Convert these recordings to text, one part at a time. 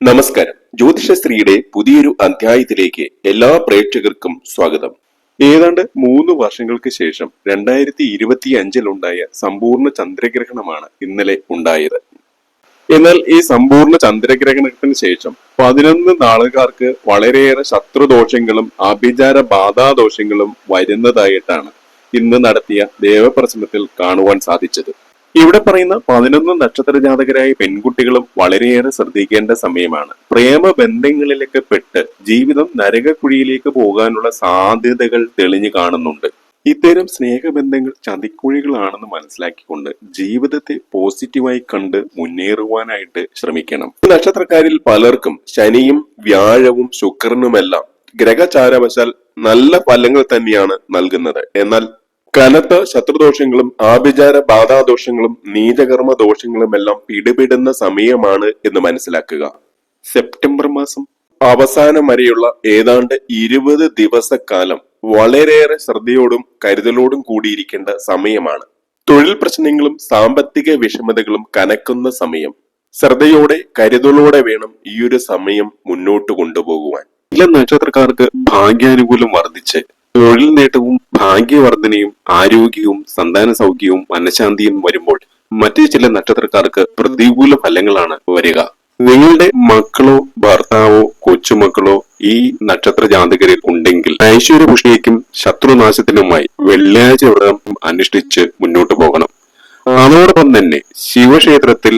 നമസ്കാരം. ജ്യോതിഷശ്രീയുടെ പുതിയൊരു അധ്യായത്തിലേക്ക് എല്ലാ പ്രേക്ഷകർക്കും സ്വാഗതം. ഏതാണ്ട് മൂന്ന് വർഷങ്ങൾക്ക് ശേഷം രണ്ടായിരത്തി ഇരുപത്തി അഞ്ചിലുണ്ടായ സമ്പൂർണ ചന്ദ്രഗ്രഹണമാണ് ഇന്നലെ ഉണ്ടായത്. എന്നാൽ ഈ സമ്പൂർണ ചന്ദ്രഗ്രഹണത്തിന് ശേഷം പതിനൊന്ന് നാളുകാർക്ക് വളരെയേറെ ശത്രുദോഷങ്ങളും അഭിചാര ബാധാദോഷങ്ങളും വരുന്നതായിട്ടാണ് ഇന്ന് നടത്തിയ ദേവപ്രശ്നത്തിൽ കാണുവാൻ സാധിച്ചത്. ഇവിടെ പറയുന്ന പതിനൊന്ന് നക്ഷത്ര ജാതകരായ പെൺകുട്ടികളും വളരെയേറെ ശ്രദ്ധിക്കേണ്ട സമയമാണ്. പ്രേമ ബന്ധങ്ങളിലൊക്കെ പെട്ട് ജീവിതം നരകക്കുഴിയിലേക്ക് പോകാനുള്ള സാധ്യതകൾ തെളിഞ്ഞു കാണുന്നുണ്ട്. ഇത്തരം സ്നേഹബന്ധങ്ങൾ ചതിക്കുഴികളാണെന്ന് മനസ്സിലാക്കിക്കൊണ്ട് ജീവിതത്തെ പോസിറ്റീവായി കണ്ട് മുന്നേറുവാനായിട്ട് ശ്രമിക്കണം. നക്ഷത്രക്കാരിൽ പലർക്കും ശനിയും വ്യാഴവും ശുക്രനുമെല്ലാം ഗ്രഹചാരവശാൽ നല്ല ഫലങ്ങൾ തന്നെയാണ് നൽകുന്നത്. എന്നാൽ കനത്ത ശത്രുദോഷങ്ങളും ആഭിചാര ബാധാദോഷങ്ങളും നീചകർമ്മ ദോഷങ്ങളും എല്ലാം പിടിപെടുന്ന സമയമാണ് എന്ന് മനസ്സിലാക്കുക. സെപ്റ്റംബർ മാസം അവസാനം വരെയുള്ള ഏതാണ്ട് ഇരുപത് ദിവസക്കാലം വളരെയേറെ ശ്രദ്ധയോടും കരുതലോടും കൂടിയിരിക്കേണ്ട സമയമാണ്. തൊഴിൽ പ്രശ്നങ്ങളും സാമ്പത്തിക വിഷമതകളും കനക്കുന്ന സമയം. ശ്രദ്ധയോടെ കരുതലോടെ വേണം ഈ ഒരു സമയം മുന്നോട്ട് കൊണ്ടുപോകുവാൻ. ചില നക്ഷത്രക്കാർക്ക് ഭാഗ്യാനുകൂലം വർദ്ധിച്ച് തൊഴിൽ നേട്ടവും ഭാഗ്യവർദ്ധനയും ആരോഗ്യവും സന്താന സൗഖ്യവും മനഃശാന്തിയും വരുമ്പോൾ മറ്റു ചില നക്ഷത്രക്കാർക്ക് പ്രതികൂല ഫലങ്ങളാണ് വരിക. നിങ്ങളുടെ മക്കളോ ഭർത്താവോ കൊച്ചുമക്കളോ ഈ നക്ഷത്ര ജാതകരിൽ ഉണ്ടെങ്കിൽ ഐശ്വര്യപുഷ്ടിക്കും ശത്രുനാശത്തിനുമായി വെള്ളിയാഴ്ച വ്രതം അനുഷ്ഠിച്ച് മുന്നോട്ട് പോകണം. അതോടൊപ്പം തന്നെ ശിവക്ഷേത്രത്തിൽ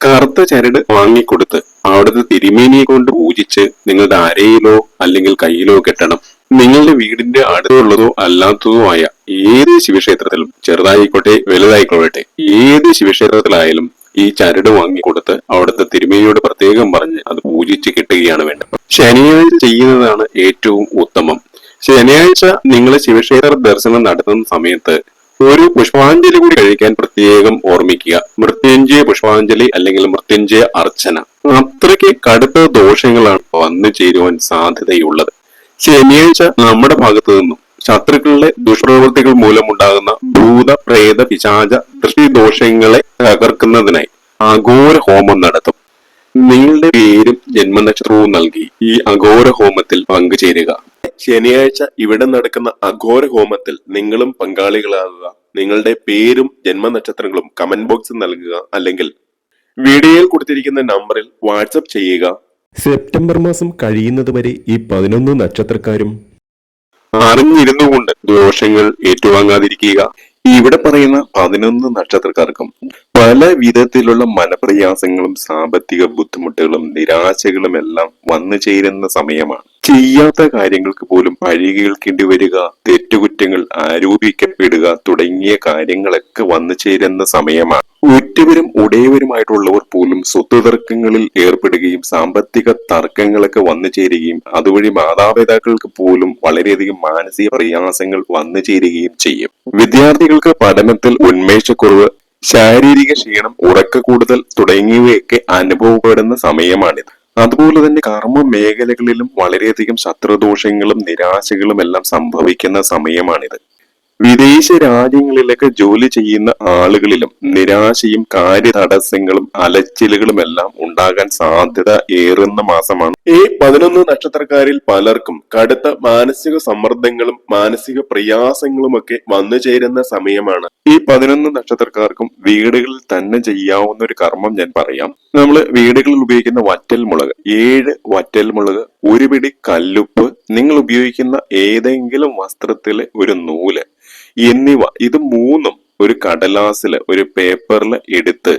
കറുത്ത ചരട് വാങ്ങിക്കൊടുത്ത് അവിടുത്തെ തിരുമേനിയെ കൊണ്ട് പൂജിച്ച് നിങ്ങളുടെ അരയിലോ അല്ലെങ്കിൽ കയ്യിലോ കെട്ടണം. നിങ്ങളുടെ വീടിന്റെ അടുത്തുള്ളതോ അല്ലാത്തതോ ആയ ഏത് ശിവക്ഷേത്രത്തിലും ചെറുതായിക്കോട്ടെ വലുതായിക്കോട്ടെ ഏത് ശിവക്ഷേത്രത്തിലായാലും ഈ ചരട് വാങ്ങിക്കൊടുത്ത് അവിടുത്തെ തിരുമേയോട് പ്രത്യേകം പറഞ്ഞ് അത് പൂജിച്ച് കിട്ടുകയാണ് വേണ്ടത്. ശനിയാഴ്ച ചെയ്യുന്നതാണ് ഏറ്റവും ഉത്തമം. ശനിയാഴ്ച നിങ്ങൾ ശിവക്ഷേത്ര ദർശനം നടത്തുന്ന സമയത്ത് ഒരു പുഷ്പാഞ്ജലി കൂടി കഴിക്കാൻ പ്രത്യേകം ഓർമ്മിക്കുക. മൃത്യുഞ്ജയ പുഷ്പാഞ്ജലി അല്ലെങ്കിൽ മൃത്യുഞ്ജയ അർച്ചന. അത്രയ്ക്ക് കടുത്ത ദോഷങ്ങളാണ് വന്നു ചേരുവാൻ സാധ്യതയുള്ളത്. ശനിയാഴ്ച നമ്മുടെ ഭാഗത്തു നിന്നും ശത്രുക്കളുടെ ദുഷ്പ്രവൃത്തികൾ മൂലമുണ്ടാകുന്ന ഭൂത പ്രേത പിശാച ദൃഷ്ടിദോഷങ്ങളെ തകർക്കുന്നതിനായി അഘോര ഹോമം നടത്തും. നിങ്ങളുടെ പേരും ജന്മനക്ഷത്രവും നൽകി ഈ അഘോര ഹോമത്തിൽ പങ്കുചേരുക. ശനിയാഴ്ച ഇവിടെ നടക്കുന്ന അഘോര ഹോമത്തിൽ നിങ്ങളും പങ്കാളികളാകുക. നിങ്ങളുടെ പേരും ജന്മനക്ഷത്രങ്ങളും കമന്റ് ബോക്സിൽ നൽകുക അല്ലെങ്കിൽ വീഡിയോയിൽ കൊടുത്തിരിക്കുന്ന നമ്പറിൽ വാട്സപ്പ് ചെയ്യുക. സെപ്റ്റംബർ മാസം കഴിയുന്നത് വരെ ഈ പതിനൊന്ന് നക്ഷത്രക്കാരും അറിഞ്ഞിരുന്നുകൊണ്ട് ദോഷങ്ങൾ ഏറ്റുവാങ്ങാതിരിക്കുക. ഇവിടെ പറയുന്ന പതിനൊന്ന് നക്ഷത്രക്കാർക്കും പല വിധത്തിലുള്ള മനപ്രയാസങ്ങളും സാമ്പത്തിക ബുദ്ധിമുട്ടുകളും നിരാശകളും എല്ലാം വന്നു ചേരുന്ന സമയമാണ്. ചെയ്യാത്ത കാര്യങ്ങൾക്ക് പോലും പഴി കേൾക്കേണ്ടി വരിക തെറ്റുകുറ്റങ്ങൾ ആരോപിക്കപ്പെടുക തുടങ്ങിയ കാര്യങ്ങളൊക്കെ വന്നു ചേരുന്ന സമയമാണ്. ഉറ്റവരും ഉടയവരുമായിട്ടുള്ളവർ പോലും സ്വത്ത് തർക്കങ്ങളിൽ ഏർപ്പെടുകയും സാമ്പത്തിക തർക്കങ്ങളൊക്കെ വന്നു ചേരുകയും അതുവഴി മാതാപിതാക്കൾക്ക് പോലും വളരെയധികം മാനസിക പ്രയാസങ്ങൾ വന്നു ചേരുകയും ചെയ്യും. വിദ്യാർത്ഥികൾക്ക് പഠനത്തിൽ ഉന്മേഷക്കുറവ് ശാരീരിക ക്ഷീണം ഉറക്ക കൂടുതൽ തുടങ്ങിയവയൊക്കെ അനുഭവപ്പെടുന്ന സമയമാണിത്. അതുപോലെ തന്നെ കർമ്മ മേഖലകളിലും വളരെയധികം ശത്രുദോഷങ്ങളും നിരാശകളും എല്ലാം സംഭവിക്കുന്ന സമയമാണിത്. വിദേശ രാജ്യങ്ങളിലൊക്കെ ജോലി ചെയ്യുന്ന ആളുകളിലും നിരാശയും കാര്യ തടസ്സങ്ങളും അലച്ചിലുകളും എല്ലാം ഉണ്ടാകാൻ സാധ്യത ഏറുന്ന മാസമാണ്. ഈ പതിനൊന്ന് നക്ഷത്രക്കാരിൽ പലർക്കും കടുത്ത മാനസിക സമ്മർദ്ദങ്ങളും മാനസിക പ്രയാസങ്ങളും ഒക്കെ വന്നു ചേരുന്ന സമയമാണ്. ഈ പതിനൊന്ന് നക്ഷത്രക്കാർക്കും വീടുകളിൽ തന്നെ ചെയ്യാവുന്ന ഒരു കർമ്മം ഞാൻ പറയാം. നമ്മൾ വീടുകളിൽ ഉപയോഗിക്കുന്ന വറ്റൽ മുളക് ഏഴ് വറ്റൽ മുളക് ഒരു പിടി കല്ലുപ്പ് നിങ്ങൾ ഉപയോഗിക്കുന്ന ഏതെങ്കിലും വസ്ത്രത്തിലെ ഒരു നൂൽ എന്നിവ ഇത് മൂന്നും ഒരു കടലാസിൽ ഒരു പേപ്പറിൽ എടുത്ത്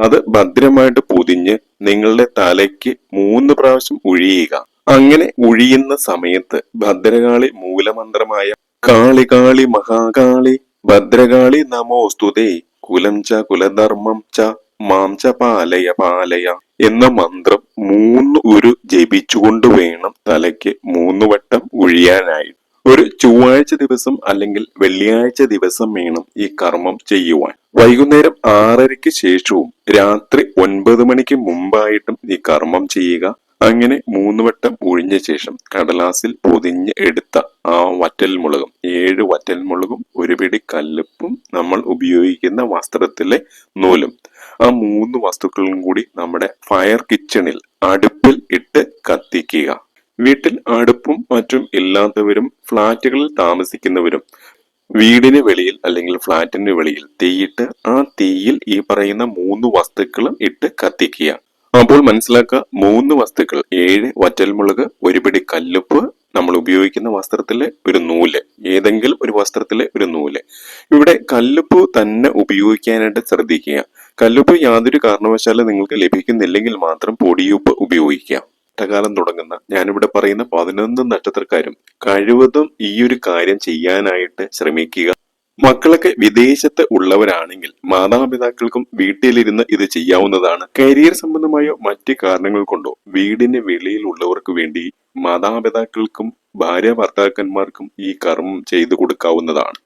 അത് ഭദ്രമായിട്ട് പൊതിഞ്ഞ് നിങ്ങളുടെ തലയ്ക്ക് മൂന്ന് പ്രാവശ്യം ഒഴിയുക അങ്ങനെ ഒഴിയുന്ന സമയത്ത് ഭദ്രകാളി മൂലമന്ത്രമായ കാളി കാളി മഹാകാളി ഭദ്രകാളി നമോസ്തുതേ കുലം ച കുലധർമ്മം ച മാം ച പാലയ പാലയ എന്ന മന്ത്രം മൂന്ന് ഒരു ജപിച്ചുകൊണ്ട് വേണം തലയ്ക്ക് മൂന്ന് വട്ടം ഒഴിയാനായി ഒരു ചൊവ്വാഴ്ച ദിവസം അല്ലെങ്കിൽ വെള്ളിയാഴ്ച ദിവസം വേണം ഈ കർമ്മം ചെയ്യുവാൻ. വൈകുന്നേരം ആറരയ്ക്ക് ശേഷവും രാത്രി ഒൻപത് മണിക്ക് മുമ്പായിട്ടും ഈ കർമ്മം ചെയ്യുക. അങ്ങനെ മൂന്ന് വട്ടം ഒഴിഞ്ഞ ശേഷം കടലാസിൽ പൊതിഞ്ഞ് എടുത്ത ആ വറ്റൽ മുളകും ഏഴ് വറ്റൽ മുളകും ഒരു പിടി കല്ലുപ്പും നമ്മൾ ഉപയോഗിക്കുന്ന വസ്ത്രത്തിലെ നൂലും. ആ മൂന്ന് വസ്തുക്കളും കൂടി നമ്മുടെ ഫയർ കിച്ചണിൽ അടുപ്പിൽ ഇട്ട് കത്തിക്കുക. വീട്ടിൽ അടുപ്പും മറ്റും ഇല്ലാത്തവരും ഫ്ളാറ്റുകളിൽ താമസിക്കുന്നവരും വീടിന് വെളിയിൽ അല്ലെങ്കിൽ ഫ്ളാറ്റിന് വെളിയിൽ തീയിട്ട് ആ തീയിൽ ഈ പറയുന്ന മൂന്ന് വസ്തുക്കളും ഇട്ട് കത്തിക്കുക. അപ്പോൾ മനസ്സിലാക്കുക മൂന്ന് വസ്തുക്കൾ ഏഴ് വറ്റൽമുളക് ഒരു പിടി കല്ലുപ്പ് നമ്മൾ ഉപയോഗിക്കുന്ന വസ്ത്രത്തിലെ ഒരു നൂൽ ഏതെങ്കിലും ഒരു വസ്ത്രത്തിലെ ഒരു നൂൽ. ഇവിടെ കല്ലുപ്പ് തന്നെ ഉപയോഗിക്കാനായിട്ട് ശ്രദ്ധിക്കുക. കല്ലുപ്പ് യാതൊരു കാരണവശാലും നിങ്ങൾക്ക് ലഭിക്കുന്നില്ലെങ്കിൽ മാത്രം പൊടിയുപ്പ് ഉപയോഗിക്കുക. കാലം തുടങ്ങുന്ന ഞാനിവിടെ പറയുന്ന പതിനൊന്ന് നക്ഷത്രക്കാരും കഴിവതും ഈ ഒരു കാര്യം ചെയ്യാനായിട്ട് ശ്രമിക്കുക. മക്കളൊക്കെ വിദേശത്ത് ഉള്ളവരാണെങ്കിൽ മാതാപിതാക്കൾക്കും വീട്ടിലിരുന്ന് ഇത് ചെയ്യാവുന്നതാണ്. കരിയർ സംബന്ധമായോ മറ്റ് കാരണങ്ങൾ കൊണ്ടോ വീടിന് വെളിയിലുള്ളവർക്ക് വേണ്ടി മാതാപിതാക്കൾക്കും ഭാര്യ ഭർത്താക്കന്മാർക്കും ഈ കർമ്മം ചെയ്തു കൊടുക്കാവുന്നതാണ്.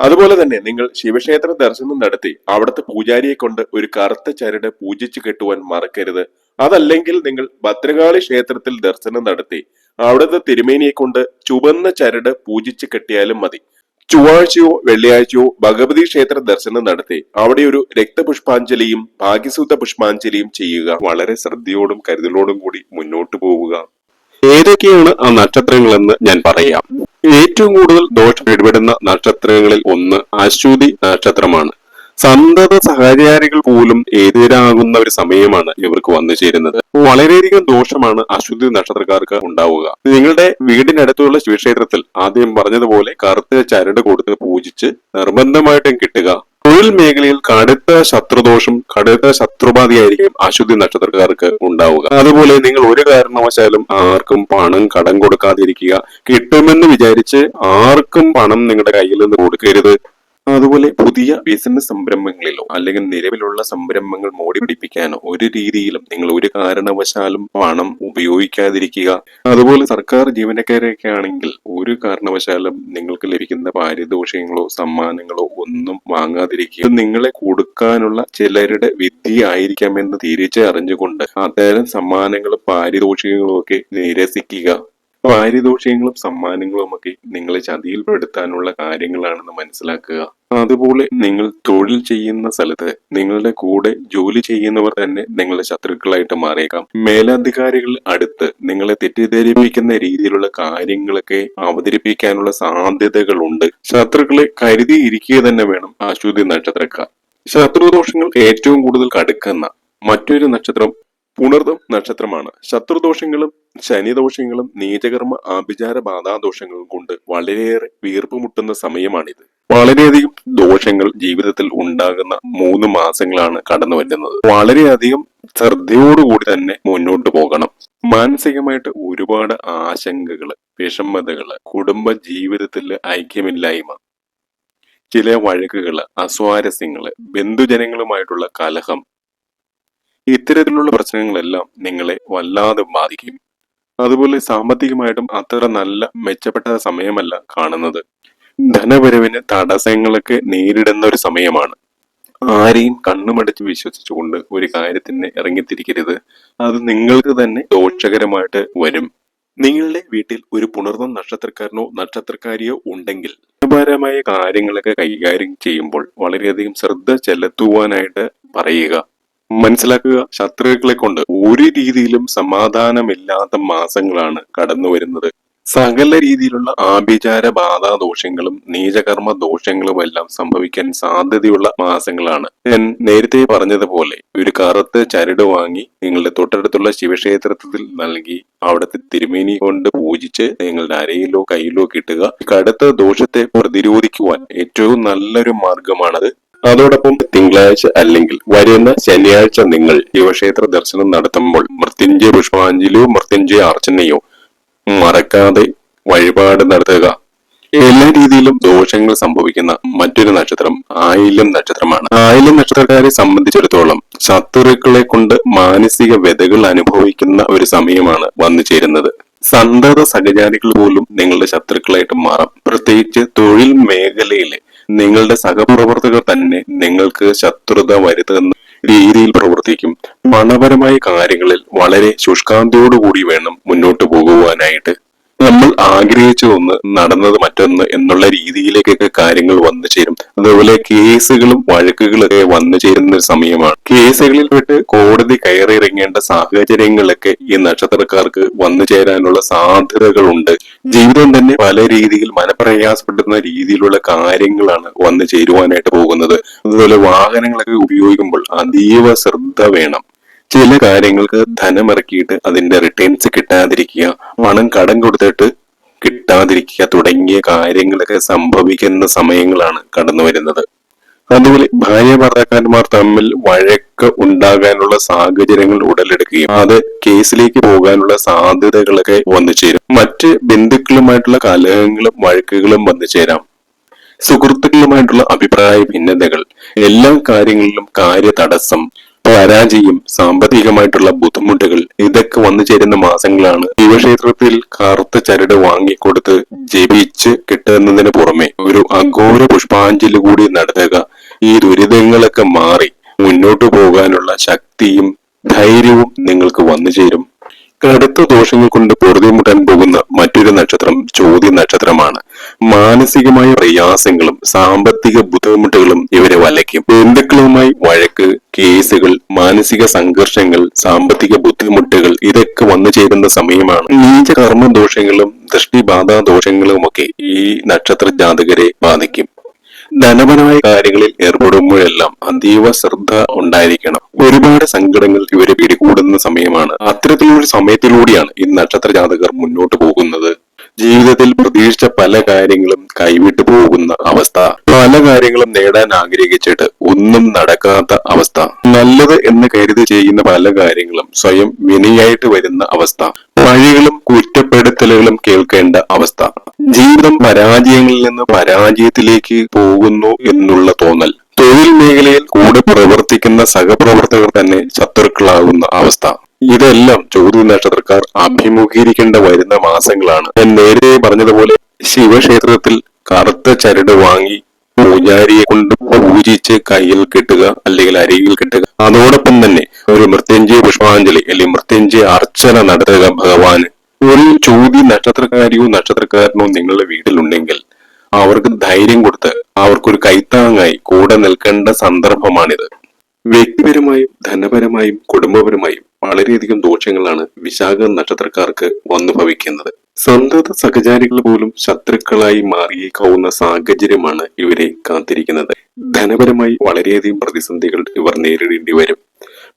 അതുപോലെ തന്നെ നിങ്ങൾ ശിവക്ഷേത്ര ദർശനം നടത്തി അവിടുത്തെ പൂജാരിയെ കൊണ്ട് ഒരു കറുത്ത ചരട് പൂജിച്ചു കെട്ടുവാൻ മറക്കരുത്. അതല്ലെങ്കിൽ നിങ്ങൾ ഭദ്രകാളി ക്ഷേത്രത്തിൽ ദർശനം നടത്തി അവിടുത്തെ തിരുമേനിയെ കൊണ്ട് ചുവന്ന ചരട് പൂജിച്ച് കെട്ടിയാലും മതി. ചൊവ്വാഴ്ചയോ വെള്ളിയാഴ്ചയോ ഭഗവതി ക്ഷേത്ര ദർശനം നടത്തി അവിടെ ഒരു രക്തപുഷ്പാഞ്ജലിയും ഭാഗ്യസൂത പുഷ്പാഞ്ജലിയും ചെയ്യുക. വളരെ ശ്രദ്ധയോടും കരുതലോടും കൂടി മുന്നോട്ട് പോവുക. ഏതൊക്കെയാണ് ആ നക്ഷത്രങ്ങളെന്ന് ഞാൻ പറയാം. ഏറ്റവും കൂടുതൽ ദോഷം ഇടപെടുന്ന നക്ഷത്രങ്ങളിൽ ഒന്ന് അശ്വതി നക്ഷത്രമാണ്. സന്തത സഹചാരികൾ പോലും എതിരാകുന്ന ഒരു സമയമാണ് ഇവർക്ക് വന്നു ചേരുന്നത്. വളരെയധികം ദോഷമാണ് അശുദ്ധി നക്ഷത്രക്കാർക്ക് ഉണ്ടാവുക. നിങ്ങളുടെ വീടിനടുത്തുള്ള ശിവക്ഷേത്രത്തിൽ ആദ്യം പറഞ്ഞതുപോലെ കറുത്ത ചരട് കൊടുത്ത് പൂജിച്ച് നിർബന്ധമായിട്ടും കിട്ടുക. തൊഴിൽ മേഖലയിൽ കടുത്ത ശത്രുദോഷം കടുത്ത ശത്രുബാധയായിരിക്കും അശുദ്ധി നക്ഷത്രക്കാർക്ക് ഉണ്ടാവുക. അതുപോലെ നിങ്ങൾ ഒരു കാരണവശാലും ആർക്കും പണം കടം കൊടുക്കാതിരിക്കുക. കിട്ടുമെന്ന് വിചാരിച്ച് ആർക്കും പണം നിങ്ങളുടെ കയ്യിൽ നിന്ന് കൊടുക്കരുത്. അതുപോലെ പുതിയ ബിസിനസ് സംരംഭങ്ങളിലോ അല്ലെങ്കിൽ നിലവിലുള്ള സംരംഭങ്ങൾ മോടി പിടിപ്പിക്കാനോ ഒരു രീതിയിലും നിങ്ങൾ ഒരു കാരണവശാലും പണം ഉപയോഗിക്കാതിരിക്കുക. അതുപോലെ സർക്കാർ ജീവനക്കാരെയൊക്കെ ആണെങ്കിൽ ഒരു കാരണവശാലും നിങ്ങൾക്ക് ലഭിക്കുന്ന പാരിതോഷികങ്ങളോ സമ്മാനങ്ങളോ ഒന്നും വാങ്ങാതിരിക്കുക. നിങ്ങളെ കൊടുക്കാനുള്ള ചിലരുടെ വിദ്യയായിരിക്കാമെന്ന് തിരിച്ചറിഞ്ഞുകൊണ്ട് അത്തരം സമ്മാനങ്ങളും പാരിതോഷികങ്ങളും ഒക്കെ നിരസിക്കുക. പാരിതോഷികങ്ങളും സമ്മാനങ്ങളും ഒക്കെ നിങ്ങളെ ചതിയിൽപ്പെടുത്താനുള്ള കാര്യങ്ങളാണെന്ന് മനസ്സിലാക്കുക. അതുപോലെ നിങ്ങൾ തൊഴിൽ ചെയ്യുന്ന സ്ഥലത്ത് നിങ്ങളുടെ കൂടെ ജോലി ചെയ്യുന്നവർ തന്നെ നിങ്ങളുടെ ശത്രുക്കളായിട്ട് മാറിയേക്കാം. മേലധികാരികൾ അടുത്ത് നിങ്ങളെ തെറ്റിദ്ധരിപ്പിക്കുന്ന രീതിയിലുള്ള കാര്യങ്ങളൊക്കെ അവതരിപ്പിക്കാനുള്ള സാധ്യതകളുണ്ട്. ശത്രുക്കളെ കരുതി ഇരിക്കുക തന്നെ വേണം അശ്വതി നക്ഷത്രക്കാർ. ശത്രുദോഷങ്ങൾ ഏറ്റവും കൂടുതൽ കടുക്കുന്ന മറ്റൊരു നക്ഷത്രം പുണർദം നക്ഷത്രമാണ്. ശത്രുദോഷങ്ങളും ശനിദോഷങ്ങളും നീചകർമ്മ ആഭിചാര ബാധാദോഷങ്ങളും കൊണ്ട് വളരെയേറെ വീർപ്പുമുട്ടുന്ന സമയമാണിത്. വളരെയധികം ദോഷങ്ങൾ ജീവിതത്തിൽ ഉണ്ടാകുന്ന മൂന്ന് മാസങ്ങളാണ് കടന്നു വരുന്നത്. വളരെയധികം ശ്രദ്ധയോടുകൂടി തന്നെ മുന്നോട്ട് പോകണം. മാനസികമായിട്ട് ഒരുപാട് ആശങ്കകൾ വിഷമതകൾ കുടുംബ ജീവിതത്തിലെ ഐക്യമില്ലായ്മ ചില വഴക്കുകൾ അസ്വാരസ്യങ്ങൾ ബന്ധുജനങ്ങളുമായിട്ടുള്ള കലഹം ഇത്തരത്തിലുള്ള പ്രശ്നങ്ങളെല്ലാം നിങ്ങളെ വല്ലാതെ ബാധിക്കും. അതുപോലെ സാമ്പത്തികമായിട്ടും അത്ര നല്ല മെച്ചപ്പെട്ട സമയമല്ല കാണുന്നത്. ധനവരവിന് തടസ്സങ്ങളൊക്കെ നേരിടുന്ന ഒരു സമയമാണ്. ആരെയും കണ്ണുമടച്ച് വിശ്വസിച്ചുകൊണ്ട് ഒരു കാര്യത്തിന് ഇറങ്ങിത്തിരിക്കരുത്. അത് നിങ്ങൾക്ക് തന്നെ ദോഷകരമായിട്ട് വരും. നിങ്ങളുടെ വീട്ടിൽ ഒരു പുണർന്ന നക്ഷത്രക്കാരനോ നക്ഷത്രക്കാരിയോ ഉണ്ടെങ്കിൽ ധനപരമായ കാര്യങ്ങളൊക്കെ കൈകാര്യം ചെയ്യുമ്പോൾ വളരെയധികം ശ്രദ്ധ ചെലുത്തുവാനായിട്ട് പറയുക. മനസ്സിലാക്കുക. ശത്രുക്കളെ കൊണ്ട് ഒരു രീതിയിലും സമാധാനമില്ലാത്ത മാസങ്ങളാണ് കടന്നു വരുന്നത്. സകല രീതിയിലുള്ള ആഭിചാര ബാധാ ദോഷങ്ങളും നീചകർമ്മ ദോഷങ്ങളും എല്ലാം സംഭവിക്കാൻ സാധ്യതയുള്ള മാസങ്ങളാണ്. ഞാൻ നേരത്തെ പറഞ്ഞതുപോലെ ഒരു കറുത്ത ചരട് വാങ്ങി നിങ്ങളുടെ തൊട്ടടുത്തുള്ള ശിവക്ഷേത്രത്തിൽ നൽകി അവിടുത്തെ തിരുമേനി കൊണ്ട് പൂജിച്ച് നിങ്ങളുടെ അരയിലോ കയ്യിലോ കിട്ടുക. കടുത്ത ദോഷത്തെ പ്രതിരോധിക്കുവാൻ ഏറ്റവും നല്ലൊരു മാർഗമാണത് അതോടൊപ്പം തിങ്കളാഴ്ച അല്ലെങ്കിൽ വരുന്ന ശനിയാഴ്ച നിങ്ങൾ ശിവക്ഷേത്ര ദർശനം നടത്തുമ്പോൾ മൃത്യുഞ്ജയ പുഷ്പാഞ്ജലിയോ മൃത്യുഞ്ജയ അർച്ചനയോ മറക്കാതെ വഴിപാട് നടത്തുക. എല്ലാ രീതിയിലും ദോഷങ്ങൾ സംഭവിക്കുന്ന മറ്റൊരു നക്ഷത്രം ആയില്യം നക്ഷത്രമാണ്. ആയില്യം നക്ഷത്രക്കാരെ സംബന്ധിച്ചിടത്തോളം ശത്രുക്കളെ കൊണ്ട് മാനസിക വ്യതകൾ അനുഭവിക്കുന്ന ഒരു സമയമാണ് വന്നു ചേരുന്നത്. സന്തത സഹചാരികൾ പോലും നിങ്ങളുടെ ശത്രുക്കളായിട്ട് മാറാം. പ്രത്യേകിച്ച് തൊഴിൽ മേഖലയിലെ നിങ്ങളുടെ സഹപ്രവർത്തകർ തന്നെ നിങ്ങൾക്ക് ശത്രുത വരുത്തുന്ന രീതിയിൽ പ്രവർത്തിക്കും. പണപരമായ കാര്യങ്ങളിൽ വളരെ ശുഷ്കാന്തിയോടുകൂടി വേണം മുന്നോട്ട് പോകുവാനായിട്ട്. നമ്മൾ ആഗ്രഹിച്ചു ഒന്ന് നടന്നത് മറ്റൊന്ന് എന്നുള്ള രീതിയിലേക്കൊക്കെ കാര്യങ്ങൾ വന്നു ചേരും. അതുപോലെ കേസുകളും വഴക്കുകളൊക്കെ വന്നു ചേരുന്ന ഒരു സമയമാണ്. കേസുകളിൽ പെട്ട് കോടതി കയറിയിറങ്ങേണ്ട സാഹചര്യങ്ങളൊക്കെ ഈ നക്ഷത്രക്കാർക്ക് വന്നു ചേരാനുള്ള സാധ്യതകളുണ്ട്. ജീവിതം തന്നെ പല രീതിയിൽ മനപ്രയാസപ്പെടുന്ന രീതിയിലുള്ള കാര്യങ്ങളാണ് വന്നു ചേരുവാനായിട്ട് പോകുന്നത്. അതുപോലെ വാഹനങ്ങളൊക്കെ ഉപയോഗിക്കുമ്പോൾ അതീവ ശ്രദ്ധ വേണം. ചില കാര്യങ്ങൾക്ക് ധനമിറക്കിയിട്ട് അതിന്റെ റിട്ടേൺസ് കിട്ടാതിരിക്കുക പണം കടം കൊടുത്തിട്ട് കിട്ടാതിരിക്കുക തുടങ്ങിയ കാര്യങ്ങളൊക്കെ സംഭവിക്കുന്ന സമയങ്ങളാണ് കടന്നു വരുന്നത്. അതുപോലെ ഭാര്യ ഭർത്താക്കന്മാർ തമ്മിൽ വഴക്ക് ഉണ്ടാകാനുള്ള സാഹചര്യങ്ങൾ ഉടലെടുക്കുകയും അത് കേസിലേക്ക് പോകാനുള്ള സാധ്യതകളൊക്കെ വന്നു ചേരും. മറ്റ് ബന്ധുക്കളുമായിട്ടുള്ള കലഹങ്ങളും വഴക്കുകളും വന്നു ചേരാം. സുഹൃത്തുക്കളുമായിട്ടുള്ള അഭിപ്രായ ഭിന്നതകൾ എല്ലാ കാര്യങ്ങളിലും കാര്യ തടസ്സം പരാജയം സാമ്പത്തികമായിട്ടുള്ള ബുദ്ധിമുട്ടുകൾ ഇതൊക്കെ വന്നു ചേരുന്ന മാസങ്ങളാണ്. ശിവക്ഷേത്രത്തിൽ കറുത്ത ചരട് വാങ്ങിക്കൊടുത്ത് ജപിച്ച് കിട്ടുന്നതിന് പുറമെ ഒരു അഘോര പുഷ്പാഞ്ജലി കൂടി നടത്തുക. ഈ ദുരിതങ്ങളൊക്കെ മാറി മുന്നോട്ടു പോകാനുള്ള ശക്തിയും ധൈര്യവും നിങ്ങൾക്ക് വന്നു ചേരും. കടുത്ത ദോഷങ്ങൾ കൊണ്ട് പൊറുതിമുട്ടാൻ പോകുന്ന മറ്റൊരു നക്ഷത്രം ചോദ്യ നക്ഷത്രമാണ്. മാനസികമായ പ്രയാസങ്ങളും സാമ്പത്തിക ബുദ്ധിമുട്ടുകളും ഇവരെ വലയ്ക്കും. ബന്ധുക്കളുമായി വഴക്ക് കേസുകൾ മാനസിക സംഘർഷങ്ങൾ സാമ്പത്തിക ബുദ്ധിമുട്ടുകൾ ഇതൊക്കെ വന്നു ചേരുന്ന സമയമാണ്. നീച കർമ്മദോഷങ്ങളും ദൃഷ്ടിബാധ ദോഷങ്ങളുമൊക്കെ ഈ നക്ഷത്ര ജാതകരെ ബാധിക്കും. ധനപരമായ കാര്യങ്ങളിൽ ഏർപ്പെടുമ്പോഴെല്ലാം അതീവ ശ്രദ്ധ ഉണ്ടായിരിക്കണം. ഒരുപാട് സങ്കടങ്ങൾ ഇവരെ പിടികൂടുന്ന സമയമാണ്. അത്തരത്തിലൊരു സമയത്തിലൂടെയാണ് ഈ നക്ഷത്ര ജാതകർ മുന്നോട്ട് പോകുന്നത്. ജീവിതത്തിൽ പ്രതീക്ഷിച്ച പല കാര്യങ്ങളും കൈവിട്ടു പോകുന്ന അവസ്ഥ. പല കാര്യങ്ങളും നേടാൻ ആഗ്രഹിച്ചിട്ട് ഒന്നും നടക്കാത്ത അവസ്ഥ. നല്ലത് എന്ന് കരുതി ചെയ്യുന്ന പല കാര്യങ്ങളും സ്വയം വിനയായിട്ട് വരുന്ന അവസ്ഥ. വഴികളും കുറ്റപ്പെടുത്തലുകളും കേൾക്കേണ്ട അവസ്ഥ. ജീവിതം പരാജയങ്ങളിൽ നിന്ന് പരാജയത്തിലേക്ക് പോകുന്നു എന്നുള്ള തോന്നൽ. തൊഴിൽ മേഖലയിൽ കൂടെ പ്രവർത്തിക്കുന്ന സഹപ്രവർത്തകർ തന്നെ ശത്രുക്കളാകുന്ന അവസ്ഥ. ഇതെല്ലാം ചോദ്യ നക്ഷത്രക്കാർ അഭിമുഖീകരിക്കേണ്ട വരുന്ന മാസങ്ങളാണ്. ഞാൻ നേരത്തെ പറഞ്ഞതുപോലെ ശിവക്ഷേത്രത്തിൽ കറുത്ത ചരട് വാങ്ങി പൂജാരിയെ കൊണ്ട് പൂജിച്ച് കയ്യിൽ കെട്ടുക അല്ലെങ്കിൽ അരികിൽ കെട്ടുക. അതോടൊപ്പം തന്നെ ഒരു മൃത്യുഞ്ജയ പുഷ്പാഞ്ജലി അല്ലെങ്കിൽ മൃത്യുഞ്ജയ അർച്ചന നടത്തുക ഭഗവാന്. ഒരു ചോദ്യ നക്ഷത്രക്കാരിയോ നക്ഷത്രക്കാരനോ നിങ്ങളുടെ വീട്ടിലുണ്ടെങ്കിൽ അവർക്ക് ധൈര്യം കൊടുത്ത് അവർക്കൊരു കൈത്താങ്ങായി കൂടെ നിൽക്കേണ്ട സന്ദർഭമാണിത്. വ്യക്തിപരമായും ധനപരമായും കുടുംബപരമായും വളരെയധികം ദോഷങ്ങളാണ് വിശാഖ നക്ഷത്രക്കാർക്ക് വന്നു ഭവിക്കുന്നത് സന്തത സഹചാരികൾ പോലും ശത്രുക്കളായി മാറിയേക്കാവുന്ന സാഹചര്യമാണ് ഇവരെ കാത്തിരിക്കുന്നത്. ധനപരമായി വളരെയധികം പ്രതിസന്ധികൾ ഇവർ നേരിടേണ്ടി വരും.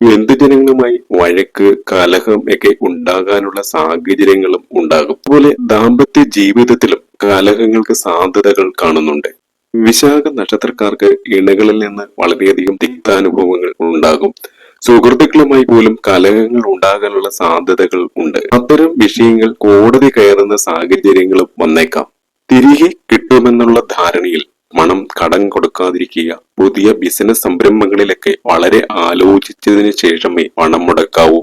ബന്ധുജനങ്ങളുമായി വഴക്ക് കലഹം ഒക്കെ ഉണ്ടാകാനുള്ള സാഹചര്യങ്ങളും ഉണ്ടാകും. അതുപോലെ ദാമ്പത്യ ജീവിതത്തിലും കലഹങ്ങൾക്ക് സാധ്യതകൾ കാണുന്നുണ്ട്. വിശാഖ നക്ഷത്രക്കാർക്ക് ഇണകളിൽ നിന്ന് വളരെയധികം തിക്താനുഭവങ്ങൾ ഉണ്ടാകും. സുഹൃത്തുക്കളുമായി പോലും കലഹങ്ങൾ ഉണ്ടാകാനുള്ള സാധ്യതകൾ ഉണ്ട്. അത്തരം വിഷയങ്ങൾ കോടതി കയറുന്ന സാഹചര്യങ്ങളും വന്നേക്കാം. തിരികെ കിട്ടുമെന്നുള്ള ധാരണയിൽ പണം കടം കൊടുക്കാതിരിക്കുക. പുതിയ ബിസിനസ് സംരംഭങ്ങളിലൊക്കെ വളരെ ആലോചിച്ചതിന് ശേഷമേ പണം മുടക്കാവൂ.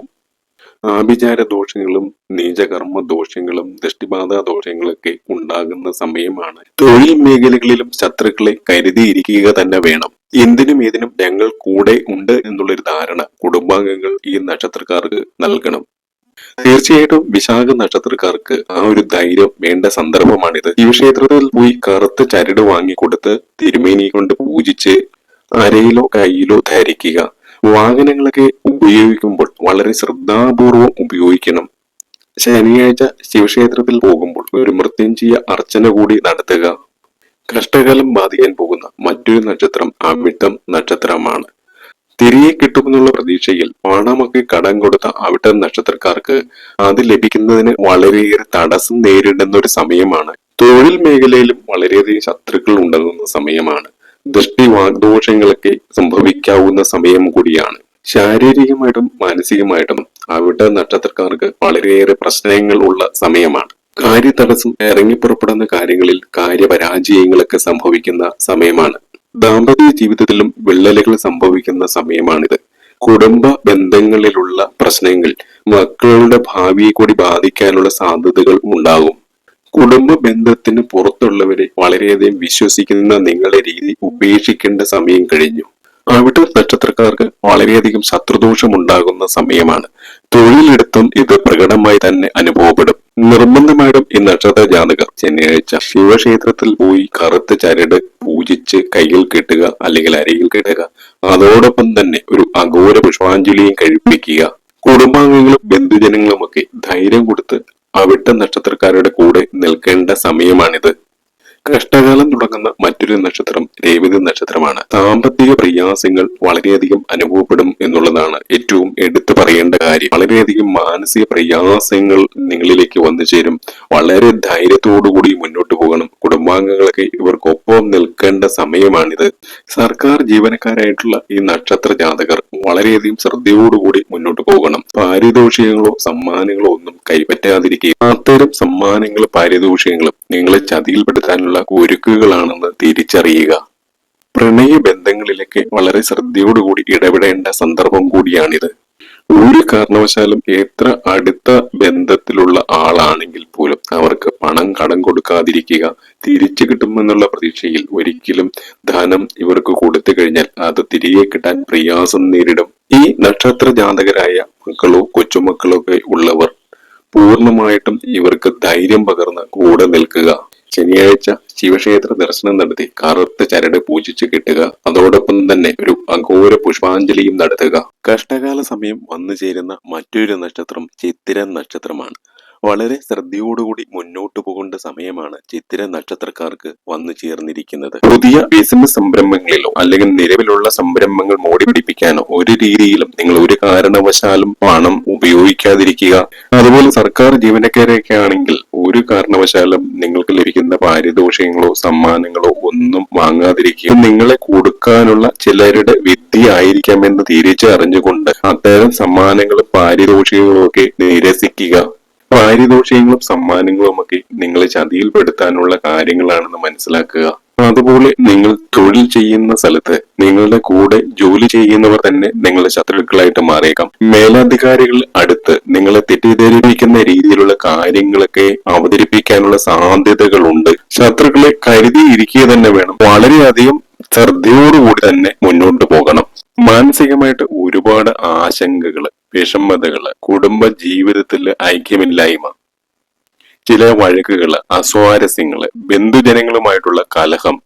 ആഭിചാര ദോഷങ്ങളും നീചകർമ്മ ദോഷങ്ങളും ദൃഷ്ടിബാധ ദോഷങ്ങളൊക്കെ ഉണ്ടാകുന്ന സമയമാണ്. തൊഴിൽ മേഖലകളിലും ശത്രുക്കളെ കരുതിയിരിക്കുക തന്നെ വേണം. എന്തിനും ഏതിനും ഞങ്ങൾ കൂടെ ഉണ്ട് എന്നുള്ളൊരു ധാരണ കുടുംബാംഗങ്ങൾ ഈ നക്ഷത്രക്കാർക്ക് നൽകണം. തീർച്ചയായിട്ടും വിശാഖ നക്ഷത്രക്കാർക്ക് ആ ഒരു ധൈര്യം വേണ്ട സന്ദർഭമാണിത്. ഈ ക്ഷേത്രത്തിൽ പോയി കറുത്ത ചരട് വാങ്ങിക്കൊടുത്ത് തിരുമേനി കൊണ്ട് പൂജിച്ച് അരയിലോ കൈയിലോ ധരിക്കുക. വാഹനങ്ങളൊക്കെ ഉപയോഗിക്കുമ്പോൾ വളരെ ശ്രദ്ധാപൂർവം ഉപയോഗിക്കണം. ശനിയാഴ്ച ശിവക്ഷേത്രത്തിൽ പോകുമ്പോൾ ഒരു മൃത്യുഞ്ജയ അർച്ചന കൂടി നടത്തുക. കഷ്ടകാലം ബാധിക്കാൻ പോകുന്ന മറ്റൊരു നക്ഷത്രം അമിട്ടം നക്ഷത്രമാണ്. തിരികെ കിട്ടുമെന്നുള്ള പ്രതീക്ഷയിൽ പണമൊക്കെ കടം കൊടുത്ത അവിട്ടം നക്ഷത്രക്കാർക്ക് അത് ലഭിക്കുന്നതിന് വളരെയേറെ തടസ്സം നേരിടുന്ന ഒരു സമയമാണ്. തൊഴിൽ മേഖലയിലും വളരെയധികം ശത്രുക്കൾ ഉണ്ടാകുന്ന സമയമാണ്. ദൃഷ്ടി വാഗ്ദോഷങ്ങളൊക്കെ സംഭവിക്കാവുന്ന സമയം കൂടിയാണ്. ശാരീരികമായിട്ടും മാനസികമായിട്ടും അവിടെ നക്ഷത്രക്കാർക്ക് വളരെയേറെ പ്രശ്നങ്ങൾ ഉള്ള സമയമാണ്. കാര്യതടസ്സം ഇറങ്ങിപ്പുറപ്പെടുന്ന കാര്യങ്ങളിൽ കാര്യപരാജയങ്ങളൊക്കെ സംഭവിക്കുന്ന സമയമാണ്. ദാമ്പത്യ ജീവിതത്തിലും വിള്ളലുകൾ സംഭവിക്കുന്ന സമയമാണിത്. കുടുംബ ബന്ധങ്ങളിലുള്ള പ്രശ്നങ്ങൾ മക്കളുടെ ഭാവിയെ കൂടി ബാധിക്കാനുള്ള സാധ്യതകൾ ഉണ്ടാകും. കുടുംബ ബന്ധത്തിന് പുറത്തുള്ളവരെ വളരെയധികം വിശ്വസിക്കുന്ന നിങ്ങളുടെ രീതി ഉപേക്ഷിക്കേണ്ട സമയം കഴിഞ്ഞു. അവിടെ നക്ഷത്രക്കാർക്ക് വളരെയധികം ശത്രുദോഷം ഉണ്ടാകുന്ന സമയമാണ്. തൊഴിലിടത്തും ഇത് പ്രകടമായി തന്നെ അനുഭവപ്പെടും. നിർബന്ധമായിട്ടും ഈ നക്ഷത്ര ജാതകർ ശനിയാഴ്ച ശിവക്ഷേത്രത്തിൽ പോയി കറുത്ത ചരട് പൂജിച്ച് കയ്യിൽ കെട്ടുക അല്ലെങ്കിൽ അരയിൽ കെട്ടുക. അതോടൊപ്പം തന്നെ ഒരു അഘോര പുഷ്പാഞ്ജലിയും കഴിപ്പിക്കുക. കുടുംബാംഗങ്ങളും ബന്ധുജനങ്ങളും ഒക്കെ ധൈര്യം കൊടുത്ത് അവിട്ട നക്ഷത്രക്കാരുടെ കൂടെ നിൽക്കേണ്ട സമയമാണിത്. കഷ്ടകാലം തുടങ്ങുന്ന മറ്റൊരു നക്ഷത്രം രേവതി നക്ഷത്രമാണ്. സാമ്പത്തിക പ്രയാസങ്ങൾ വളരെയധികം അനുഭവപ്പെടും എന്നുള്ളതാണ് ഏറ്റവും എടുത്തു പറയേണ്ട കാര്യം. വളരെയധികം മാനസിക പ്രയാസങ്ങൾ നിങ്ങളിലേക്ക് വന്നു ചേരും. വളരെ ധൈര്യത്തോടുകൂടി മുന്നോട്ട് പോകണം. കുടുംബാംഗങ്ങളൊക്കെ ഇവർക്കൊപ്പം നിൽക്കേണ്ട സമയമാണിത്. സർക്കാർ ജീവനക്കാരായിട്ടുള്ള ഈ നക്ഷത്ര ജാതകർ വളരെയധികം ശ്രദ്ധയോടുകൂടി മുന്നോട്ട് പോകണം. പാരിതോഷികങ്ങളോ സമ്മാനങ്ങളോ ഒന്നും കൈപ്പറ്റാതിരിക്കുക. അത്തരം സമ്മാനങ്ങളും പാരിതോഷികങ്ങളും നിങ്ങളെ ചതിയിൽപ്പെടുത്താനുള്ള ഒരുക്കുകളാണെന്ന് തിരിച്ചറിയുക. പ്രണയ ബന്ധങ്ങളിലേക്ക് വളരെ ശ്രദ്ധയോടുകൂടി ഇടപെടേണ്ട സന്ദർഭം കൂടിയാണിത്. ഒരു കാരണവശാലും എത്ര അടുത്ത ബന്ധത്തിലുള്ള ആളാണെങ്കിൽ പോലും അവർക്ക് പണം കടം കൊടുക്കാതിരിക്കുക തിരിച്ചു കിട്ടുമെന്നുള്ള പ്രതീക്ഷയിൽ ഒരിക്കലും ധനം ഇവർക്ക് കൊടുത്തു കഴിഞ്ഞാൽ അത് തിരികെ കിട്ടാൻ പ്രയാസം നേരിടും. ഈ നക്ഷത്ര ജാതകരായ മക്കളോ കൊച്ചുമക്കളോ ഒക്കെ ഉള്ളവർ പൂർണമായിട്ടും ഇവർക്ക് ധൈര്യം പകർന്ന് കൂടെ നിൽക്കുക. ശനിയാഴ്ച ശിവക്ഷേത്ര ദർശനം നടത്തി കറുത്ത ചരട് പൂജിച്ച് കിട്ടുക. അതോടൊപ്പം തന്നെ ഒരു അഘോര പുഷ്പാഞ്ജലിയും നടത്തുക. കഷ്ടകാല സമയം വന്നു ചേരുന്ന മറ്റൊരു നക്ഷത്രം ചിത്തിര നക്ഷത്രമാണ്. വളരെ ശ്രദ്ധയോടുകൂടി മുന്നോട്ട് പോകേണ്ട സമയമാണ് ചിത്തിര നക്ഷത്രക്കാർക്ക് വന്നു ചേർന്നിരിക്കുന്നത്. പുതിയ ബിസിനസ് സംരംഭങ്ങളിലോ അല്ലെങ്കിൽ നിലവിലുള്ള സംരംഭങ്ങൾ മോടി പിടിപ്പിക്കാനോ ഒരു രീതിയിലും നിങ്ങൾ ഒരു കാരണവശാലും പണം ഉപയോഗിക്കാതിരിക്കുക. അതുപോലെ സർക്കാർ ജീവനക്കാരെയൊക്കെ ആണെങ്കിൽ ഒരു കാരണവശാലും നിങ്ങൾക്ക് ലഭിക്കുന്ന പാരിതോഷികങ്ങളോ സമ്മാനങ്ങളോ ഒന്നും വാങ്ങാതിരിക്കുക. നിങ്ങളെ കൊടുക്കാനുള്ള ചിലരുടെ വിദ്യ ആയിരിക്കാമെന്ന് തിരിച്ചറിഞ്ഞുകൊണ്ട് അത്തരം സമ്മാനങ്ങളും പാരിതോഷികങ്ങളും ഒക്കെ നിരസിക്കുക. പാരിതോഷികങ്ങളും സമ്മാനങ്ങളും ഒക്കെ നിങ്ങളെ ചതിയിൽപ്പെടുത്താനുള്ള കാര്യങ്ങളാണെന്ന് മനസ്സിലാക്കുക. അതുപോലെ നിങ്ങൾ തൊഴിൽ ചെയ്യുന്ന സ്ഥലത്ത് നിങ്ങളുടെ കൂടെ ജോലി ചെയ്യുന്നവർ തന്നെ നിങ്ങളുടെ ശത്രുക്കളായിട്ട് മാറിയേക്കാം. മേലധികാരികൾ അടുത്ത് നിങ്ങളെ തെറ്റിദ്ധരിപ്പിക്കുന്ന രീതിയിലുള്ള കാര്യങ്ങളൊക്കെ അവതരിപ്പിക്കാനുള്ള സാധ്യതകളുണ്ട്. ശത്രുക്കളെ കരുതിയിരിക്കുക തന്നെ വേണം വളരെയധികം ശ്രദ്ധയോടുകൂടി തന്നെ മുന്നോട്ട് പോകണം. മാനസികമായിട്ട് ഒരുപാട് ആശങ്കകൾ വിഷമതകൾ കുടുംബ ജീവിതത്തിൽ ഐക്യമില്ലായ്മ ചില വഴക്കുകൾ അസ്വാരസ്യങ്ങൾ ബന്ധുജനങ്ങളുമായിട്ടുള്ള കലഹം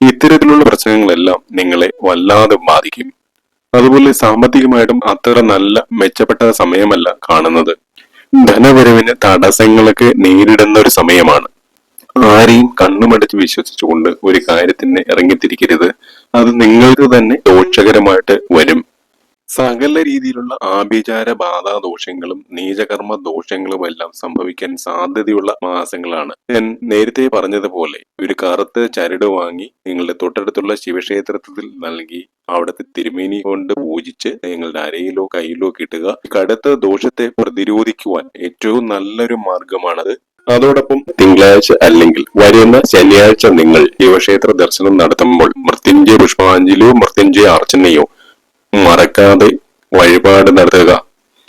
ഇത്തരത്തിലുള്ള പ്രശ്നങ്ങളെല്ലാം നിങ്ങളെ വല്ലാതെ ബാധിക്കും. അതുപോലെ സാമ്പത്തികമായിട്ടും അത്ര നല്ല മെച്ചപ്പെട്ട സമയമല്ല കാണുന്നത്. ധനവരവിന് തടസ്സങ്ങളൊക്കെ നേരിടുന്ന ഒരു സമയമാണ്. ആരെയും കണ്ണുമടച്ച് വിശ്വസിച്ചുകൊണ്ട് ഒരു കാര്യത്തിന് ഇറങ്ങിത്തിരിക്കരുത്. അത് നിങ്ങൾക്ക് തന്നെ ദോഷകരമായിട്ട് വരും. സകല രീതിയിലുള്ള ആഭിചാര ബാധാ ദോഷങ്ങളും നീചകർമ്മ ദോഷങ്ങളും എല്ലാം സംഭവിക്കാൻ സാധ്യതയുള്ള മാസങ്ങളാണ്. ഞാൻ നേരത്തെ പറഞ്ഞതുപോലെ ഒരു കറുത്ത ചരട് വാങ്ങി നിങ്ങളുടെ തൊട്ടടുത്തുള്ള ശിവക്ഷേത്രത്തിൽ നൽകി അവിടുത്തെ തിരുമേനി കൊണ്ട് പൂജിച്ച് നിങ്ങളുടെ അരയിലോ കയ്യിലോ കിട്ടുക കടുത്ത ദോഷത്തെ പ്രതിരോധിക്കുവാൻ ഏറ്റവും നല്ലൊരു മാർഗമാണത്. അതോടൊപ്പം തിങ്കളാഴ്ച അല്ലെങ്കിൽ വരുന്ന ശനിയാഴ്ച നിങ്ങൾ ശിവക്ഷേത്ര ദർശനം നടത്തുമ്പോൾ മൃത്യുഞ്ജയ പുഷ്പാഞ്ജലിയോ മൃത്യുഞ്ജയ അർച്ചനയോ മറക്കാതെ വഴിപാട് നടത്തുക.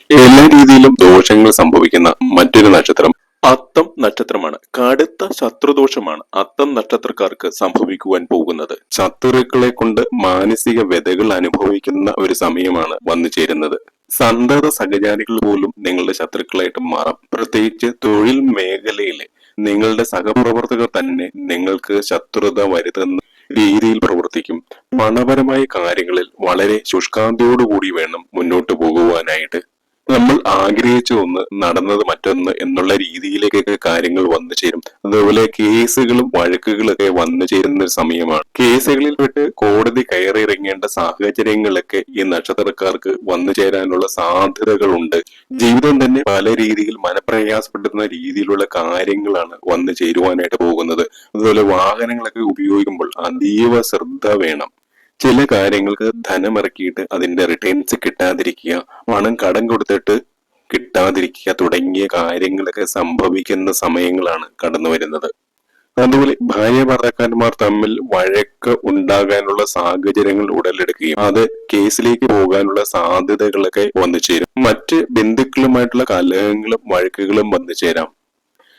എല്ലാ രീതിയിലും ദോഷങ്ങൾ സംഭവിക്കുന്ന മറ്റൊരു നക്ഷത്രം അത്തം നക്ഷത്രമാണ്. കടുത്ത ശത്രുദോഷമാണ് അത്തം നക്ഷത്രക്കാർക്ക് സംഭവിക്കുവാൻ പോകുന്നത്. ശത്രുക്കളെ കൊണ്ട് മാനസിക വ്യതകൾ അനുഭവിക്കുന്ന ഒരു സമയമാണ് വന്നു ചേരുന്നത്. സന്തത സഹചാരികൾ പോലും നിങ്ങളുടെ ശത്രുക്കളായിട്ട് മാറാം. പ്രത്യേകിച്ച് തൊഴിൽ മേഖലയിലെ നിങ്ങളുടെ സഹപ്രവർത്തകർ തന്നെ നിങ്ങൾക്ക് ശത്രുത വരുത്തുന്ന രീതിയിൽ പ്രവർത്തിക്കും. പണപരമായ കാര്യങ്ങളിൽ വളരെ ശുഷ്കാന്തിയോടുകൂടി വേണം മുന്നോട്ട് പോകുവാനായിട്ട്. നമ്മൾ ആഗ്രഹിച്ച ഒന്ന് നടന്നത് മറ്റൊന്ന് എന്നുള്ള രീതിയിലേക്കൊക്കെ കാര്യങ്ങൾ വന്നു ചേരും. അതുപോലെ കേസുകളും വഴക്കുകളൊക്കെ വന്നു ചേരുന്ന ഒരു സമയമാണ്. കേസുകളിൽ പെട്ട് കോടതി കയറിയിറങ്ങേണ്ട സാഹചര്യങ്ങളൊക്കെ ഈ നക്ഷത്രക്കാർക്ക് വന്നു ചേരാനുള്ള സാധ്യതകളുണ്ട്. ജീവിതം തന്നെ പല രീതിയിൽ മനപ്രയാസപ്പെടുന്ന രീതിയിലുള്ള കാര്യങ്ങളാണ് വന്നു ചേരുവാനായിട്ട് പോകുന്നത്. അതുപോലെ വാഹനങ്ങളൊക്കെ ഉപയോഗിക്കുമ്പോൾ അതീവ ശ്രദ്ധ വേണം. ചില കാര്യങ്ങൾക്ക് ധനമിറക്കിയിട്ട് അതിന്റെ റിട്ടേൺസ് കിട്ടാതിരിക്കുക പണം കടം കൊടുത്തിട്ട് കിട്ടാതിരിക്കുക തുടങ്ങിയ കാര്യങ്ങളൊക്കെ സംഭവിക്കുന്ന സമയങ്ങളാണ് കടന്നു വരുന്നത്. അതുപോലെ ഭാര്യ ഭർത്താക്കന്മാർ തമ്മിൽ വഴക്ക് ഉണ്ടാകാനുള്ള സാഹചര്യങ്ങൾ ഉടലെടുക്കുകയും അത് കേസിലേക്ക് പോകാനുള്ള സാധ്യതകളൊക്കെ വന്നു ചേരും. മറ്റ് ബന്ധുക്കളുമായിട്ടുള്ള കലഹങ്ങളും വഴക്കുകളും വന്നു ചേരാം.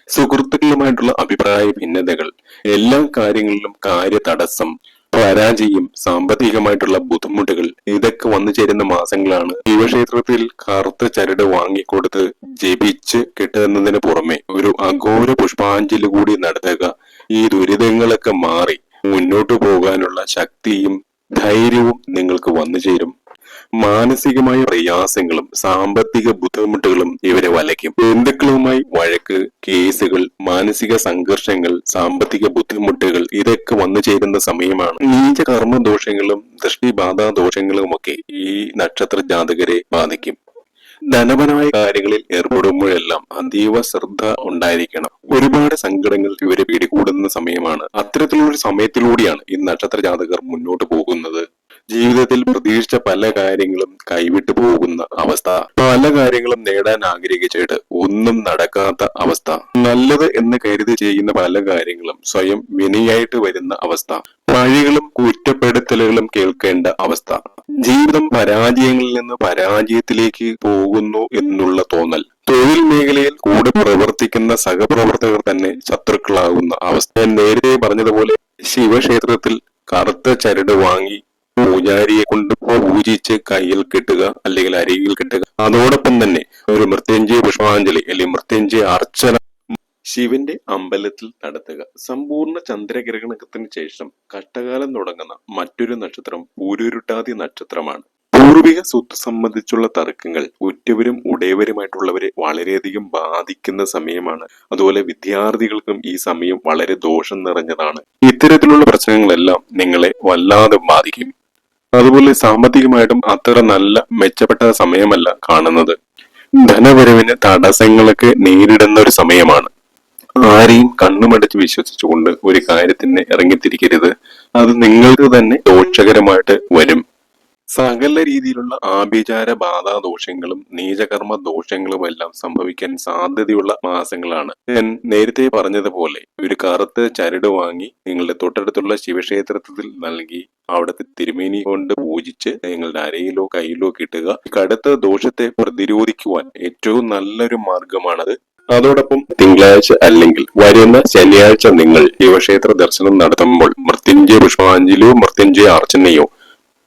സുഹൃത്തുക്കളുമായിട്ടുള്ള അഭിപ്രായ ഭിന്നതകൾ എല്ലാ കാര്യങ്ങളിലും കാര്യ തടസ്സം പരാജയം സാമ്പത്തികമായിട്ടുള്ള ബുദ്ധിമുട്ടുകൾ ഇതൊക്കെ വന്നു ചേരുന്ന മാസങ്ങളാണ്. ശിവക്ഷേത്രത്തിൽ കറുത്ത ചരട് വാങ്ങിക്കൊടുത്ത് ജപിച്ച് കിട്ടുന്നതിന് പുറമെ ഒരു അഘോര പുഷ്പാഞ്ജലി കൂടി നടത്തുക. ഈ ദുരിതങ്ങളൊക്കെ മാറി മുന്നോട്ടു പോകാനുള്ള ശക്തിയും ധൈര്യവും നിങ്ങൾക്ക് വന്നു ചേരും. മാനസികമായ പ്രയാസങ്ങളും സാമ്പത്തിക ബുദ്ധിമുട്ടുകളും ഇവരെ വലയ്ക്കും. ബന്ധുക്കളുമായി വഴക്ക് കേസുകൾ മാനസിക സംഘർഷങ്ങൾ സാമ്പത്തിക ബുദ്ധിമുട്ടുകൾ ഇതൊക്കെ വന്നു ചേരുന്ന സമയമാണ്. നീച കർമ്മദോഷങ്ങളും ദൃഷ്ടിബാധാ ദോഷങ്ങളും ഒക്കെ ഈ നക്ഷത്ര ജാതകരെ ബാധിക്കും. ധനപരമായ കാര്യങ്ങളിൽ ഏർപ്പെടുമ്പോഴെല്ലാം അതീവ ശ്രദ്ധ ഉണ്ടായിരിക്കണം. ഒരുപാട് സങ്കടങ്ങൾ ഇവരെ പിടികൂടുന്ന സമയമാണ്. അത്തരത്തിലുള്ള സമയത്തിലൂടെയാണ് ഈ നക്ഷത്ര ജാതകർ മുന്നോട്ട് പോകുന്നത്. ജീവിതത്തിൽ പ്രതീക്ഷിച്ച പല കാര്യങ്ങളും കൈവിട്ടു പോകുന്ന അവസ്ഥ. പല കാര്യങ്ങളും നേടാൻ ആഗ്രഹിച്ചിട്ട് ഒന്നും നടക്കാത്ത അവസ്ഥ. നല്ലത് എന്ന് കരുതി ചെയ്യുന്ന പല കാര്യങ്ങളും സ്വയം വിനയായിട്ട് വരുന്ന അവസ്ഥ. പഴികളും കുറ്റപ്പെടുത്തലുകളും കേൾക്കേണ്ട അവസ്ഥ. ജീവിതം പരാജയങ്ങളിൽ നിന്ന് പരാജയത്തിലേക്ക് പോകുന്നു എന്നുള്ള തോന്നൽ. തൊഴിൽ മേഖലയിൽ കൂടെ പ്രവർത്തിക്കുന്ന സഹപ്രവർത്തകർ തന്നെ ശത്രുക്കളാകുന്ന അവസ്ഥ. നേരത്തെ പറഞ്ഞതുപോലെ ശിവക്ഷേത്രത്തിൽ കറുത്ത ചരട് വാങ്ങി പൂജാരിയെ കൊണ്ട് പൂജിച്ച് കയ്യിൽ കെട്ടുക അല്ലെങ്കിൽ അരികിൽ കെട്ടുക. അതോടൊപ്പം തന്നെ ഒരു മൃത്യുഞ്ജയ പുഷ്പാഞ്ജലി അല്ലെങ്കിൽ മൃത്യുഞ്ജയ അർച്ചന ശിവന്റെ അമ്പലത്തിൽ നടത്തുക. സമ്പൂർണ ചന്ദ്രഗ്രഹണത്തിന് ശേഷം കഷ്ടകാലം തുടങ്ങുന്ന മറ്റൊരു നക്ഷത്രം പൂരുരുട്ടാതി നക്ഷത്രമാണ്. പൂർവിക സ്വത്ത് സംബന്ധിച്ചുള്ള തർക്കങ്ങൾ ഉറ്റവരും ഉടയവരുമായിട്ടുള്ളവരെ വളരെയധികം ബാധിക്കുന്ന സമയമാണ്. അതുപോലെ വിദ്യാർത്ഥികൾക്കും ഈ സമയം വളരെ ദോഷം നിറഞ്ഞതാണ്. ഇത്തരത്തിലുള്ള പ്രശ്നങ്ങളെല്ലാം നിങ്ങളെ വല്ലാതെ ബാധിക്കും. അതുപോലെ സാമ്പത്തികമായിട്ടും അത്ര നല്ല മെച്ചപ്പെട്ട സമയമല്ല കാണുന്നത്. ധനവരവിന് തടസ്സങ്ങളൊക്കെ നേരിടുന്ന ഒരു സമയമാണ്. ആരെയും കണ്ണുമടച്ച് വിശ്വസിച്ചുകൊണ്ട് ഒരു കാര്യത്തിന് ഇറങ്ങിത്തിരിക്കരുത്. അത് നിങ്ങൾക്ക് തന്നെ ദോഷകരമായിട്ട് വരും. സകല രീതിയിലുള്ള ആഭിചാര ബാധാ ദോഷങ്ങളും നീചകർമ്മ ദോഷങ്ങളും എല്ലാം സംഭവിക്കാൻ സാധ്യതയുള്ള മാസങ്ങളാണ്. ഞാൻ നേരത്തെ പറഞ്ഞതുപോലെ ഒരു കറുത്ത ചരട് വാങ്ങി നിങ്ങളുടെ തൊട്ടടുത്തുള്ള ശിവക്ഷേത്രത്തിൽ നൽകി അവിടുത്തെ തിരുമേനി കൊണ്ട് പൂജിച്ച് നിങ്ങളുടെ അരയിലോ കയ്യിലോ കിട്ടുക കടുത്ത ദോഷത്തെ പ്രതിരോധിക്കുവാൻ ഏറ്റവും നല്ലൊരു മാർഗമാണത്. അതോടൊപ്പം തിങ്കളാഴ്ച അല്ലെങ്കിൽ വരുന്ന ശനിയാഴ്ച നിങ്ങൾ ശിവക്ഷേത്ര ദർശനം നടത്തുമ്പോൾ മൃത്യുഞ്ജയ പുഷ്പാഞ്ജലിയോ മൃത്യുഞ്ജയ അർച്ചനയോ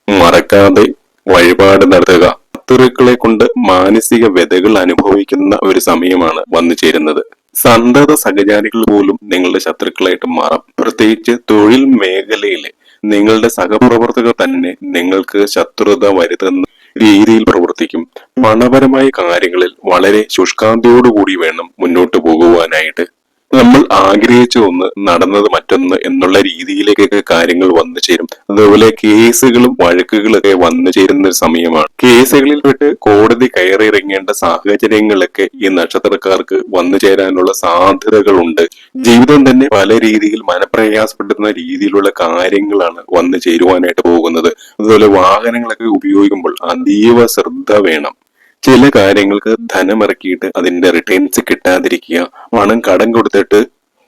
മറക്കാതെ വഴിപാട് നടത്തുക. ശത്രുക്കളെ കൊണ്ട് മാനസിക വ്യതകൾ അനുഭവിക്കുന്ന ഒരു സമയമാണ് വന്നു ചേരുന്നത്. സന്തത സഹചാരികൾ പോലും നിങ്ങളുടെ ശത്രുക്കളായിട്ട് മാറാം. പ്രത്യേകിച്ച് തൊഴിൽ മേഖലയിലെ നിങ്ങളുടെ സഹപ്രവർത്തകർ തന്നെ നിങ്ങൾക്ക് ശത്രുത വരുത്തുന്ന രീതിയിൽ പ്രവർത്തിക്കും. പണപരമായ കാര്യങ്ങളിൽ വളരെ ശുഷ്കാന്തിയോടുകൂടി വേണം മുന്നോട്ട് പോകുവാനായിട്ട്. നമ്മൾ ആഗ്രഹിച്ച ഒന്ന് നടന്നത് മറ്റൊന്ന് എന്നുള്ള രീതിയിലേക്കൊക്കെ കാര്യങ്ങൾ വന്നു ചേരും. അതുപോലെ കേസുകളും വഴക്കുകളൊക്കെ വന്നു ചേരുന്ന ഒരു സമയമാണ്. കേസുകളിൽ പെട്ട് കോടതി കയറിയിറങ്ങേണ്ട സാഹചര്യങ്ങളൊക്കെ ഈ നക്ഷത്രക്കാർക്ക് വന്നു ചേരാനുള്ള സാധ്യതകളുണ്ട്. ജീവിതം തന്നെ പല രീതിയിൽ മനപ്രയാസപ്പെടുന്ന രീതിയിലുള്ള കാര്യങ്ങളാണ് വന്നു ചേരുവാനായിട്ട് പോകുന്നത്. അതുപോലെ വാഹനങ്ങളൊക്കെ ഉപയോഗിക്കുമ്പോൾ അതീവ ശ്രദ്ധ വേണം. ചില കാര്യങ്ങൾക്ക് ധനമിറക്കിയിട്ട് അതിന്റെ റിട്ടേൺസ് കിട്ടാതിരിക്കുക പണം കടം കൊടുത്തിട്ട്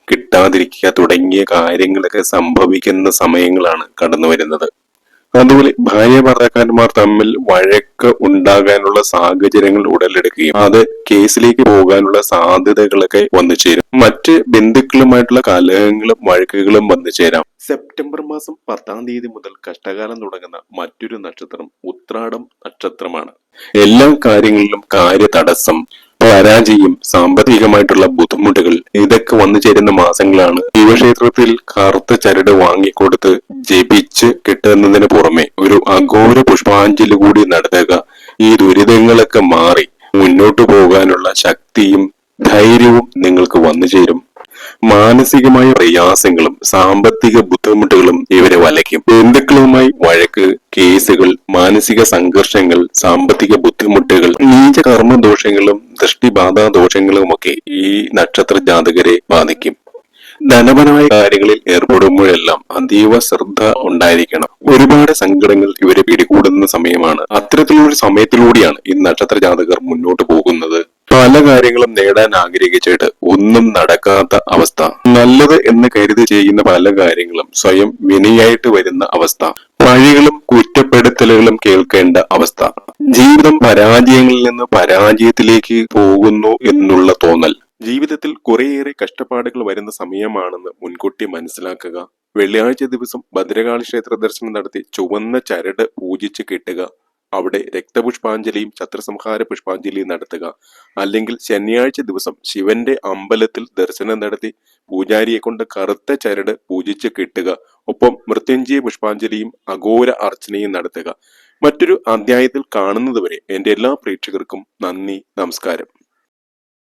കിട്ടാതിരിക്കുക തുടങ്ങിയ കാര്യങ്ങളൊക്കെ സംഭവിക്കുന്ന സമയങ്ങളാണ് കടന്നു വരുന്നത്. അതുപോലെ ഭാര്യ ഭർത്താക്കന്മാർ തമ്മിൽ വഴക്ക് ഉണ്ടാകാനുള്ള സാഹചര്യങ്ങൾ ഉടലെടുക്കുകയും അത് കേസിലേക്ക് പോകാനുള്ള സാധ്യതകളൊക്കെ വന്നു ചേരും. മറ്റ് ബന്ധുക്കളുമായിട്ടുള്ള കലഹങ്ങളും വഴക്കുകളും വന്നു ചേരാം. സെപ്റ്റംബർ മാസം പത്താം തീയതി മുതൽ കഷ്ടകാലം തുടങ്ങുന്ന മറ്റൊരു നക്ഷത്രം ഉത്രാടം നക്ഷത്രമാണ്. എല്ലാ കാര്യങ്ങളിലും കാര്യ തടസ്സം പരാജയം സാമ്പത്തികമായിട്ടുള്ള ബുദ്ധിമുട്ടുകൾ ഇതൊക്കെ വന്നു ചേരുന്ന മാസങ്ങളാണ്. ശിവക്ഷേത്രത്തിൽ കറുത്ത ചരട് വാങ്ങിക്കൊടുത്ത് ജപിച്ച് കിട്ടുന്നതിന് പുറമെ ഒരു അഘോര പുഷ്പാഞ്ജലി കൂടി നടത്തുക. ഈ ദുരിതങ്ങളൊക്കെ മാറി മുന്നോട്ടു പോകാനുള്ള ശക്തിയും ധൈര്യവും നിങ്ങൾക്ക് വന്നു ചേരും. മാനസികമായ പ്രയാസങ്ങളും സാമ്പത്തിക ബുദ്ധിമുട്ടുകളും ഇവരെ വലയ്ക്കും. ബന്ധുക്കളുമായി വഴക്ക് കേസുകൾ മാനസിക സംഘർഷങ്ങൾ സാമ്പത്തിക ബുദ്ധിമുട്ടുകൾ നീച കർമ്മദോഷങ്ങളും ദൃഷ്ടിബാധാ ദോഷങ്ങളും ഒക്കെ ഈ നക്ഷത്ര ജാതകരെ ബാധിക്കും. ധനപരമായ കാര്യങ്ങളിൽ ഏർപ്പെടുമ്പോഴെല്ലാം അതീവ ശ്രദ്ധ ഉണ്ടായിരിക്കണം. ഒരുപാട് സങ്കടങ്ങൾ ഇവരെ പിടികൂടുന്ന സമയമാണ്. അത്തരത്തിലുള്ള സമയത്തിലൂടെയാണ് ഈ നക്ഷത്ര ജാതകർ മുന്നോട്ട് പോകുന്നത്. പല കാര്യങ്ങളും നേടാൻ ആഗ്രഹിച്ചിട്ട് ഒന്നും നടക്കാത്ത അവസ്ഥ. നല്ലത് എന്ന് കരുതി ചെയ്യുന്ന പല കാര്യങ്ങളും സ്വയം വിനയായിട്ട് വരുന്ന അവസ്ഥ. പഴികളും കുറ്റപ്പെടുത്തലുകളും കേൾക്കേണ്ട അവസ്ഥ. ജീവിതം പരാജയങ്ങളിൽ നിന്ന് പരാജയത്തിലേക്ക് പോകുന്നു എന്നുള്ള തോന്നൽ. ജീവിതത്തിൽ കുറേയേറെ കഷ്ടപ്പാടുകൾ വരുന്ന സമയമാണെന്ന് മുൻകൂട്ടി മനസ്സിലാക്കുക. വെള്ളിയാഴ്ച ദിവസം ഭദ്രകാളി ക്ഷേത്ര ദർശനം നടത്തി ചുവന്ന ചരട് പൂജിച്ച് കെട്ടുക. അവിടെ രക്തപുഷ്പാഞ്ജലിയും ഛത്രസംഹാര പുഷ്പാഞ്ജലിയും നടത്തുക. അല്ലെങ്കിൽ ശനിയാഴ്ച ദിവസം ശിവന്റെ അമ്പലത്തിൽ ദർശനം നടത്തി പൂജാരിയെ കൊണ്ട് കറുത്ത ചരട് പൂജിച്ച് കെട്ടുക. ഒപ്പം മൃത്യുഞ്ജയ പുഷ്പാഞ്ജലിയും അഘോര അർച്ചനയും നടത്തുക. മറ്റൊരു അധ്യായത്തിൽ കാണുന്നതുവരെ എന്റെ എല്ലാ പ്രേക്ഷകർക്കും നന്ദി നമസ്കാരം.